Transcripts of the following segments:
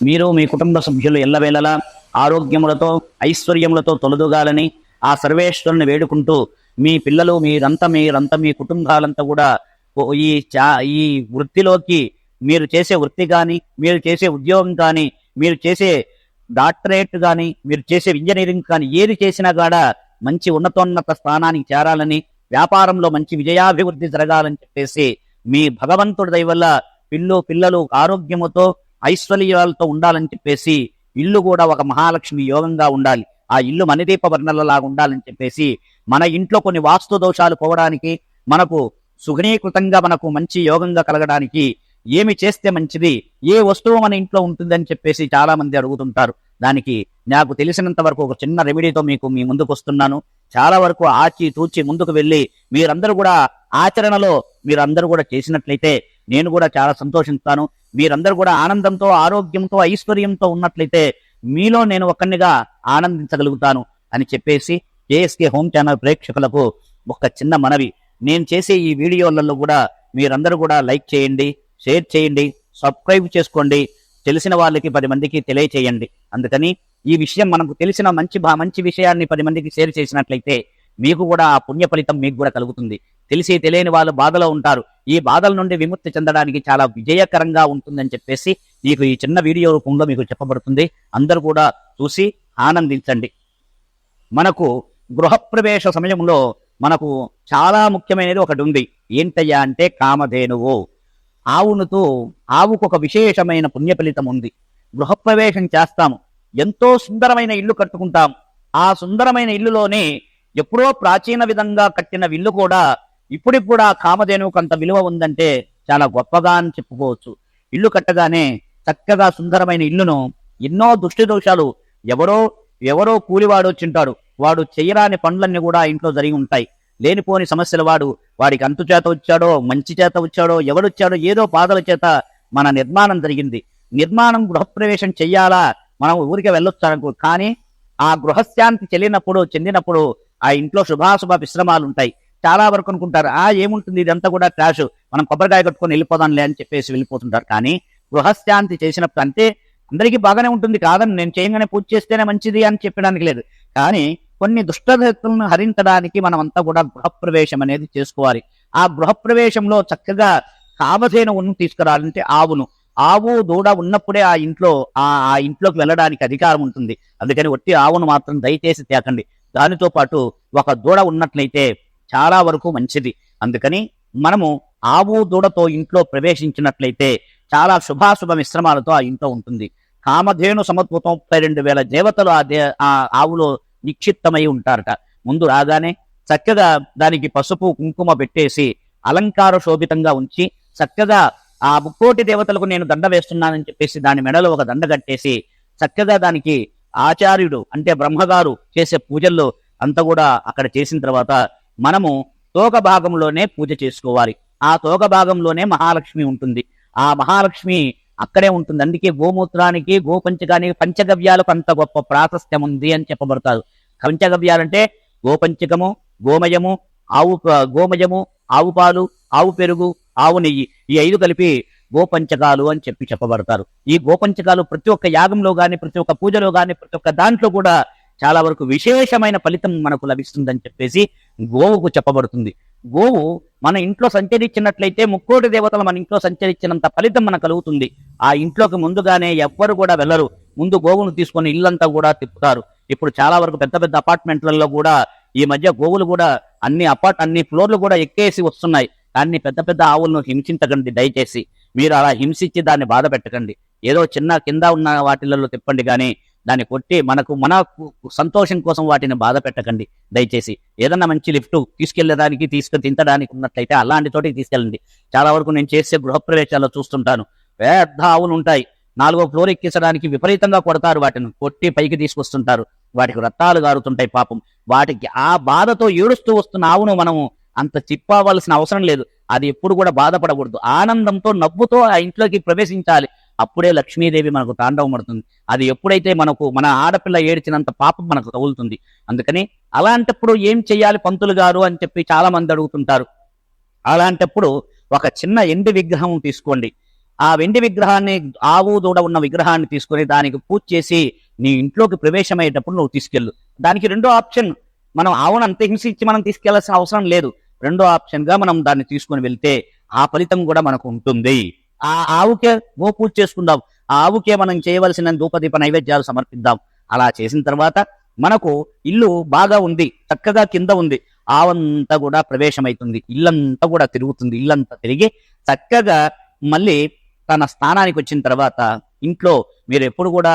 మీరు మీ కుటుంబ సభ్యులు ఎల్లవేళలా ఆరోగ్యములతో ఐశ్వర్యములతో తొలదుగాలని ఆ సర్వేశ్వరుని వేడుకుంటూ మీ పిల్లలు మీరంతా మీరంతా మీ కుటుంబాలంతా కూడా ఈ చా ఈ వృత్తిలోకి మీరు చేసే వృత్తి కానీ మీరు చేసే ఉద్యోగం కానీ మీరు చేసే డాక్టరేట్ కానీ మీరు చేసే ఇంజనీరింగ్ కానీ ఏది చేసినా కూడా మంచి ఉన్నతోన్నత స్థానానికి చేరాలని వ్యాపారంలో మంచి విజయాభివృద్ధి జరగాలని చెప్పేసి మీ భగవంతుడి దయ వల్ల పిల్లు పిల్లలు ఆరోగ్యముతో ఐశ్వర్యాలతో ఉండాలని చెప్పేసి ఇల్లు కూడా ఒక మహాలక్ష్మి యోగంగా ఉండాలి. ఆ ఇల్లు మణిదీప వర్ణలలాగా ఉండాలని చెప్పేసి మన ఇంట్లో కొన్ని వాస్తు దోషాలు పోవడానికి మనకు సుగనీకృతంగా మనకు మంచి యోగంగా కలగడానికి ఏమి చేస్తే మంచిది ఏ వస్తువు మన ఇంట్లో ఉంటుందని చెప్పేసి చాలా మంది అడుగుతుంటారు. దానికి నాకు తెలిసినంత వరకు ఒక చిన్న రెమెడీతో మీకు మీ ముందుకు వస్తున్నాను. చాలా వరకు ఆచి తూచి ముందుకు వెళ్ళి మీరందరూ కూడా ఆచరణలో మీరందరూ కూడా చేసినట్లయితే నేను కూడా చాలా సంతోషిస్తాను. మీరందరూ కూడా ఆనందంతో ఆరోగ్యంతో ఐశ్వర్యంతో ఉన్నట్లయితే మీలో నేను ఒకరినిగా ఆనందించగలుగుతాను అని చెప్పేసి కేఎస్కే హోమ్ ఛానల్ ప్రేక్షకులకు ఒక చిన్న మనవి. నేను చేసే ఈ వీడియోలలో కూడా మీరందరూ కూడా లైక్ చేయండి షేర్ చేయండి సబ్స్క్రైబ్ చేసుకోండి. తెలిసిన వాళ్ళకి పది మందికి తెలియచేయండి. అందుకని ఈ విషయం మనకు తెలిసిన మంచి మంచి విషయాన్ని పది మందికి షేర్ చేసినట్లయితే మీకు కూడా ఆ పుణ్య ఫలితం మీకు కూడా కలుగుతుంది. తెలిసి తెలియని వాళ్ళు బాధలో ఉంటారు. ఈ బాధల నుండి విముక్తి చెందడానికి చాలా విజయకరంగా ఉంటుందని చెప్పేసి మీకు ఈ చిన్న వీడియో రూపంలో మీకు చెప్పబడుతుంది. అందరూ కూడా చూసి ఆనందించండి. మనకు గృహప్రవేశ సమయంలో మనకు చాలా ముఖ్యమైనది ఒకటి ఉంది. ఏంటయ్యా అంటే కామధేనువు. ఆవునుతో ఆవుకు ఒక విశేషమైన పుణ్య ఫలితం ఉంది. గృహప్రవేశం చేస్తాము. ఎంతో సుందరమైన ఇల్లు కట్టుకుంటాం. ఆ సుందరమైన ఇల్లులోనే ఎప్పుడో ప్రాచీన విధంగా కట్టిన ఇల్లు కూడా ఇప్పుడిప్పుడు కూడా కామధేనువుకు అంత విలువ ఉందంటే చాలా గొప్పగా అని చెప్పుకోవచ్చు. ఇల్లు కట్టగానే చక్కగా సుందరమైన ఇల్లును ఎన్నో దుష్టి దోషాలు ఎవరో ఎవరో కూలివాడు వచ్చింటాడు వాడు చేయరాని పనులన్నీ కూడా ఇంట్లో జరిగి ఉంటాయి. లేనిపోని సమస్యలు వాడు వాడికి అంతు చేత వచ్చాడో మంచి చేత వచ్చాడో ఎవడొచ్చాడో ఏదో బాధల చేత మన నిర్మాణం జరిగింది. నిర్మాణం గృహప్రవేశం చెయ్యాలా? మనం ఊరికే వెళ్ళొచ్చు కానీ ఆ గృహశాంతి చెల్లినప్పుడు చెందినప్పుడు ఆ ఇంట్లో శుభాశుభ విశ్రమాలు ఉంటాయి చాలా వరకు అనుకుంటారు ఆ ఏముంటుంది? ఇదంతా కూడా క్రాష్. మనం కొబ్బరికాయ కట్టుకొని వెళ్ళిపోదాంలే అని చెప్పేసి వెళ్ళిపోతుంటారు. కానీ గృహశాంతి చేసినప్పుడు అంటే అందరికీ బాగానే ఉంటుంది కాదని నేను చేయగానే పూజ చేస్తేనే మంచిది అని చెప్పడానికి లేదు. కానీ కొన్ని దుష్టశక్తులను హరించడానికి మనం అంతా కూడా గృహప్రవేశం అనేది చేసుకోవాలి. ఆ గృహప్రవేశంలో చక్కగా కామధేనువును తీసుకురావాలంటే ఆవును. ఆవు దూడ ఉన్నప్పుడే ఆ ఇంట్లో ఆ ఆ ఇంట్లోకి వెళ్ళడానికి అధికారం ఉంటుంది. అందుకని ఒట్టి ఆవును మాత్రం దయచేసి తేకండి. దానితో పాటు ఒక దూడ ఉన్నట్లయితే చాలా వరకు మంచిది. అందుకని మనము ఆవు దూడతో ఇంట్లో ప్రవేశించినట్లయితే చాలా శుభాశుభ మిశ్రమాలతో ఆ ఇంట్లో ఉంటుంది. కామధేను సమద్భుతం ముప్పై రెండు వేల దేవతలు ఆ దే ఆ ఆవులో నిక్షిప్తమై ఉంటారట. ముందు రాగానే చక్కగా దానికి పసుపు కుంకుమ పెట్టేసి అలంకార శోభితంగా ఉంచి చక్కగా ఆ ముక్కోటి దేవతలకు నేను దండ వేస్తున్నానని చెప్పేసి దాని మెడలో ఒక దండ కట్టేసి చక్కగా దానికి ఆచార్యుడు అంటే బ్రహ్మగారు చేసే పూజల్లో అంతా కూడా అక్కడ చేసిన తర్వాత మనము తోక భాగంలోనే పూజ చేసుకోవాలి. ఆ తోక భాగంలోనే మహాలక్ష్మి ఉంటుంది. ఆ మహాలక్ష్మి అక్కడే ఉంటుంది. అందుకే గోమూత్రానికి గోపంచకానికి పంచగవ్యాలకు అంత గొప్ప ప్రాశస్త్యం ఉంది అని చెప్పబడతారు. పంచగవ్యాలంటే గోపంచకము గోమయము ఆవు ప- గోమయము ఆవు పాలు ఆవు పెరుగు ఆవు నెయ్యి ఈ ఐదు కలిపి గోపంచకాలు అని చెప్పి చెప్పబడతారు. ఈ గోపంచకాలు ప్రతి ఒక్క యాగంలో కానీ ప్రతి ఒక్క పూజలో కానీ ప్రతి ఒక్క దాంట్లో కూడా చాలా వరకు విశేషమైన ఫలితం మనకు లభిస్తుందని చెప్పేసి గోవుకు చెప్పబడుతుంది. గోవు మన ఇంట్లో సంచరించినట్లయితే ముక్కోటి దేవతలు మన ఇంట్లో సంచరించినంత ఫలితం మనకు కలుగుతుంది. ఆ ఇంట్లోకి ముందుగానే ఎవ్వరు కూడా వెళ్ళరు. ముందు గోవును తీసుకొని ఇల్లంతా కూడా తిప్పుతారు. ఇప్పుడు చాలా వరకు పెద్ద పెద్ద అపార్ట్మెంట్లలో కూడా ఈ మధ్య గోవులు కూడా అన్ని అపార్ట్ అన్ని ఫ్లోర్లు కూడా ఎక్కేసి వస్తున్నాయి. దాన్ని పెద్ద పెద్ద ఆవులను హింసించకండి దయచేసి. మీరు అలా హింసించి దాన్ని బాధ పెట్టకండి. ఏదో చిన్న కింద ఉన్న వాటిలలో తిప్పండి కానీ దాన్ని కొట్టి మనకు మన సంతోషం కోసం వాటిని బాధ పెట్టకండి. దయచేసి ఏదన్నా మంచి లిఫ్ట్ తీసుకెళ్ళేదానికి తీసుకు తింటడానికి ఉన్నట్లయితే అలాంటి చోటికి తీసుకెళ్ళండి. చాలా వరకు నేను చేసే గృహప్రవేశాల్లో చూస్తుంటాను. పెద్ద ఆవులు ఉంటాయి. నాలుగో ఫ్లోర్ ఎక్కించడానికి విపరీతంగా కొడతారు వాటిని. కొట్టి పైకి తీసుకొస్తుంటారు. వాటికి రక్తాలు గారుతుంటాయి పాపం. వాటికి ఆ బాధతో ఏడుస్తూ వస్తున్న ఆవును మనము అంత చిప్పవలసిన అవసరం లేదు. అది ఎప్పుడు కూడా బాధపడకూడదు. ఆనందంతో నవ్వుతో ఆ ఇంట్లోకి ప్రవేశించాలి. అప్పుడే లక్ష్మీదేవి మనకు తాండవమడుతుంది అది ఎప్పుడైతే మనకు మన ఆడపిల్ల ఏడ్చినంత పాపం మనకు తగులుతుంది. అందుకని అలాంటప్పుడు ఏం చెయ్యాలి పంతులు గారు అని చెప్పి చాలా మంది అడుగుతుంటారు. అలాంటప్పుడు ఒక చిన్న ఎండి విగ్రహం తీసుకోండి. ఆ వెండి విగ్రహాన్ని ఆవు దూడ ఉన్న విగ్రహాన్ని తీసుకొని దానికి పూజ చేసి నీ ఇంట్లోకి ప్రవేశమయ్యేటప్పుడు నువ్వు తీసుకెళ్ళు. దానికి రెండో ఆప్షన్ మనం ఆవును అంత హింసించి మనం తీసుకెళ్ళాల్సిన అవసరం లేదు. రెండో ఆప్షన్గా మనం దాన్ని తీసుకొని వెళ్తే ఆ ఫలితం కూడా మనకు ఉంటుంది. ఆ ఆవుకే గో పూజ చేసుకుందాం. ఆ ఆవుకే మనం చేయవలసిన ధూపదీప నైవేద్యాలు సమర్పిద్దాం. అలా చేసిన తర్వాత మనకు ఇల్లు బాగా ఉంది. చక్కగా కింద ఉంది. ఆవంతా కూడా ప్రవేశమైతుంది. ఇల్లంతా కూడా తిరుగుతుంది. ఇల్లంతా తిరిగి చక్కగా మళ్ళీ తన స్థానానికి వచ్చిన తర్వాత ఇంట్లో మీరు ఎప్పుడు కూడా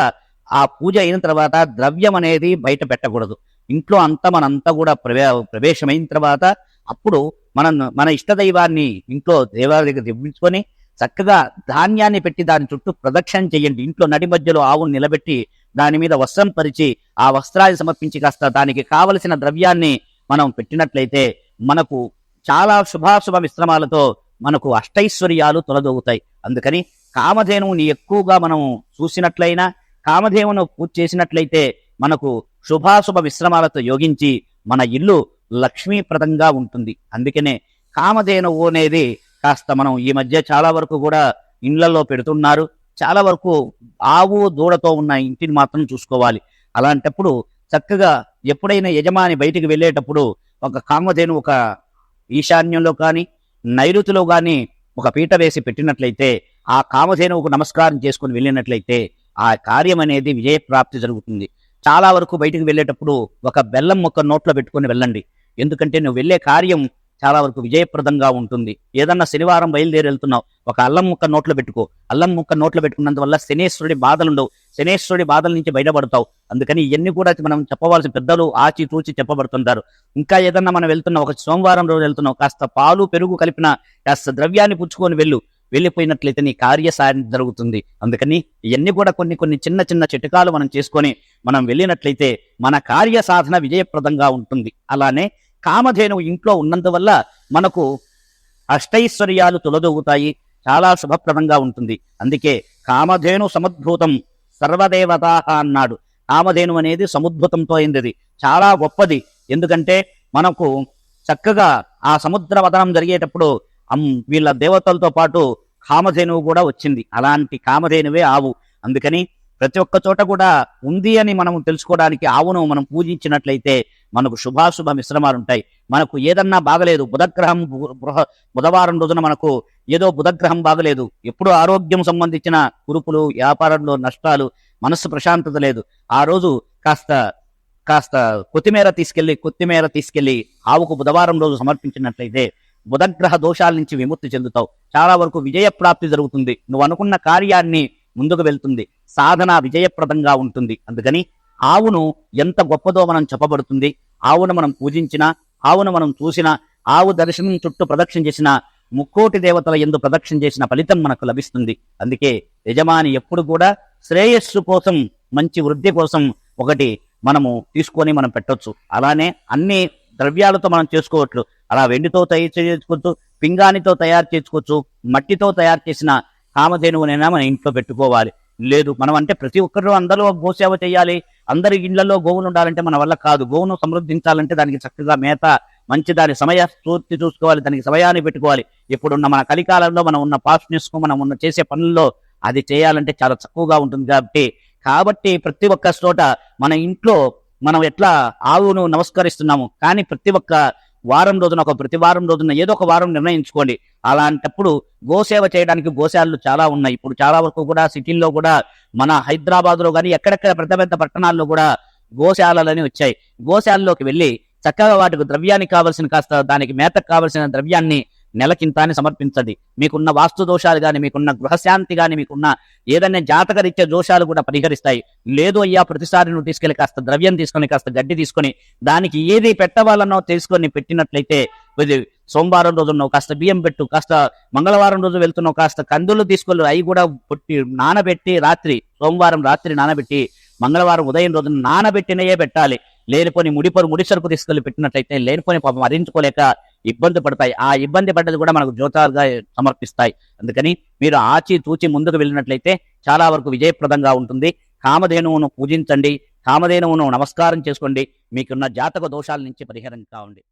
ఆ పూజ అయిన తర్వాత ద్రవ్యం అనేది బయట పెట్టకూడదు. ఇంట్లో అంతా మనంతా కూడా ప్రవే ప్రవేశమైన తర్వాత అప్పుడు మనం మన ఇష్టదైవాన్ని ఇంట్లో దేవాలయ దగ్గర దివ్వించుకొని చక్కగా ధాన్యాన్ని పెట్టి దాని చుట్టూ ప్రదక్షిణ చేయండి. ఇంట్లో నడి మధ్యలో ఆవును నిలబెట్టి దాని మీద వస్త్రం పరిచి ఆ వస్త్రాన్ని సమర్పించి కాస్త దానికి కావలసిన ద్రవ్యాన్ని మనం పెట్టినట్లయితే మనకు చాలా శుభాశుభ మిశ్రమాలతో మనకు అష్టైశ్వర్యాలు తొలదొగుతాయి అందుకని కామధేనువుని ఎక్కువగా మనం చూసినట్లయినా కామధేవును పూజ చేసినట్లయితే మనకు శుభాశుభ విశ్రమాలతో యోగించి మన ఇల్లు లక్ష్మీప్రదంగా ఉంటుంది. అందుకనే కామధేనువు అనేది కాస్త మనం ఈ మధ్య చాలా వరకు కూడా ఇండ్లలో పెడుతున్నారు. చాలా వరకు ఆవు దూడతో ఉన్న ఇంటిని మాత్రం చూసుకోవాలి. అలాంటప్పుడు చక్కగా ఎప్పుడైనా యజమాని బయటికి వెళ్ళేటప్పుడు ఒక కామధేను ఒక ఈశాన్యంలో కానీ నైరుతిలో కానీ ఒక పీట వేసి పెట్టినట్లయితే ఆ కామధేనువుకు నమస్కారం చేసుకుని వెళ్ళినట్లయితే ఆ కార్యం అనేది విజయప్రాప్తి జరుగుతుంది. చాలా వరకు బయటికి వెళ్ళేటప్పుడు ఒక బెల్లం మొక్క నోట్లో పెట్టుకొని వెళ్ళండి. ఎందుకంటే నువ్వు వెళ్ళే కార్యం చాలా వరకు విజయప్రదంగా ఉంటుంది. ఏదన్నా శనివారం బయలుదేరి వెళ్తున్నావు ఒక అల్లం ముక్క నోట్లో పెట్టుకో. అల్లం ముక్క నోట్లో పెట్టుకున్నందువల్ల శనేశ్వరుడి బాధలు ఉండవు శనేశ్వరుడి బాధల నుంచి బయటపడతావు. అందుకని ఇవన్నీ కూడా మనం చెప్పవలసిన పెద్దలు ఆచి తూచి చెప్పబడుతుంటారు. ఇంకా ఏదన్నా మనం వెళ్తున్నాం ఒక సోమవారం రోజు వెళ్తున్నావు కాస్త పాలు పెరుగు కలిపిన కాస్త ద్రవ్యాన్ని పుచ్చుకొని వెళ్ళు. వెళ్ళిపోయినట్లయితే నీ కార్యసాధన జరుగుతుంది. అందుకని ఇవన్నీ కూడా కొన్ని కొన్ని చిన్న చిన్న చిటకాలు మనం చేసుకొని మనం వెళ్ళినట్లయితే మన కార్య సాధన విజయప్రదంగా ఉంటుంది. అలానే కామధేనువు ఇంట్లో ఉన్నందువల్ల మనకు అష్టైశ్వర్యాలు తొలదొగుతాయి. చాలా శుభప్రదంగా ఉంటుంది. అందుకే కామధేను సముద్భూతం సర్వదేవత అన్నాడు. కామధేను అనేది సముద్భూతంతో అయింది చాలా గొప్పది. ఎందుకంటే మనకు చక్కగా ఆ సముద్ర వదనం జరిగేటప్పుడు వీళ్ళ దేవతలతో పాటు కామధేనువు కూడా వచ్చింది. అలాంటి కామధేనువే ఆవు. అందుకని ప్రతి ఒక్క చోట కూడా ఉంది అని మనం తెలుసుకోవడానికి ఆవును మనం పూజించినట్లయితే మనకు శుభాశుభ మిశ్రమాలు ఉంటాయి మనకు ఏదన్నా బాగలేదు బుధగ్రహం బృహ- బుధవారం రోజున మనకు ఏదో బుధగ్రహం బాగలేదు ఎప్పుడు ఆరోగ్యం సంబంధించిన కురుపులు వ్యాపారంలో నష్టాలు మనస్సు ప్రశాంతత లేదు. ఆ రోజు కాస్త కాస్త కొత్తిమీర తీసుకెళ్ళి కొత్తిమీర తీసుకెళ్ళి ఆవుకు బుధవారం రోజు సమర్పించినట్లయితే బుధగ్రహ దోషాల నుంచి విముక్తి చెందుతావు. చాలా వరకు విజయప్రాప్తి జరుగుతుంది. నువ్వు అనుకున్న కార్యాన్ని ముందుకు వెళ్తుంది. సాధన విజయప్రదంగా ఉంటుంది. అందుకని ఆవును ఎంత గొప్పదో మనం చెప్పబడుతుంది. ఆవును మనం పూజించినా ఆవును మనం చూసినా ఆవు దర్శనం చుట్టూ ప్రదక్షిణ చేసిన ముక్కోటి దేవతల ఎందు ప్రదక్షిణ చేసిన ఫలితం మనకు లభిస్తుంది. అందుకే యజమాని ఎప్పుడు కూడా శ్రేయస్సు కోసం మంచి వృద్ధి కోసం ఒకటి మనము తీసుకొని మనం పెట్టొచ్చు. అలానే అన్ని ద్రవ్యాలతో మనం చేసుకోవచ్చు. అలా వెండితో తయారు చేసుకోవచ్చు పింగాణితో తయారు చేసుకోవచ్చు మట్టితో తయారు చేసిన కామధేనువునైనా మన ఇంట్లో పెట్టుకోవాలి. లేదు. మనం అంటే ప్రతి ఒక్కరు అందరూ గోసేవ చేయాలి. అందరి ఇళ్ళలో గోవులు ఉండాలంటే మన వల్ల కాదు. గోవును సమృద్ధించాలంటే దానికి చక్కగా మేత మంచి దాని సమయ స్ఫూర్తి చూసుకోవాలి. దానికి సమయాన్ని పెట్టుకోవాలి. ఇప్పుడున్న మన కలికాలంలో మనం ఉన్న పాస్టనెస్కు మనం ఉన్న చేసే పనుల్లో అది చేయాలంటే చాలా తక్కువగా ఉంటుంది కాబట్టి. కాబట్టి ప్రతి ఒక్క చోట మన ఇంట్లో మనం ఎట్లా ఆవును నమస్కరిస్తున్నాము? కానీ ప్రతి ఒక్క వారం రోజున ఒక ప్రతి వారం రోజున ఏదో ఒక వారం నిర్ణయించుకోండి. అలాంటప్పుడు గోసేవ చేయడానికి గోశాలలు చాలా ఉన్నాయి. ఇప్పుడు చాలా వరకు కూడా సిటీల్లో కూడా మన హైదరాబాద్లో కానీ ఎక్కడెక్కడ పెద్ద పెద్ద పట్టణాల్లో కూడా గోశాలలని వచ్చాయి. గోశాలలోకి వెళ్ళి చక్కగా వాటికి ద్రవ్యానికి కావలసిన కాస్త దానికి మేతకు కావలసిన ద్రవ్యాన్ని నెలకింతాన్ని సమర్పించండి. మీకున్న వాస్తు దోషాలు కానీ మీకున్న గృహశాంతి కానీ మీకున్న ఏదైనా జాతకరీత్యా దోషాలు కూడా పరిహరిస్తాయి. లేదు అయ్యా ప్రతిసారి నువ్వు తీసుకెళ్ళి కాస్త ద్రవ్యం తీసుకొని కాస్త గడ్డి తీసుకొని దానికి ఏది పెట్టవాలన్నో తెలుసుకొని పెట్టినట్లయితే ఇది సోమవారం రోజు నువ్వు కాస్త బియ్యం పెట్టు కాస్త మంగళవారం రోజు వెళ్తున్నావు కాస్త కందులు తీసుకొని అవి కూడా పుట్టి నానబెట్టి రాత్రి సోమవారం రాత్రి నానబెట్టి మంగళవారం ఉదయం రోజున నానబెట్టినయే పెట్టాలి. లేనిపోని ముడిపరు ముడి సరుకు తీసుకెళ్ళి పెట్టినట్లయితే లేనిపోని పాపం మరించుకోలేక ఇబ్బంది పడతాయి. ఆ ఇబ్బంది పడ్డది కూడా మనకు జ్యోతాలుగా సమర్పిస్తాయి. అందుకని మీరు ఆచి తూచి ముందుకు వెళ్ళినట్లయితే చాలా వరకు విజయప్రదంగా ఉంటుంది. కామధేనువును పూజించండి. కామధేనువును నమస్కారం చేసుకోండి. మీకున్న జాతక దోషాల నుంచి పరిహారం కావండి.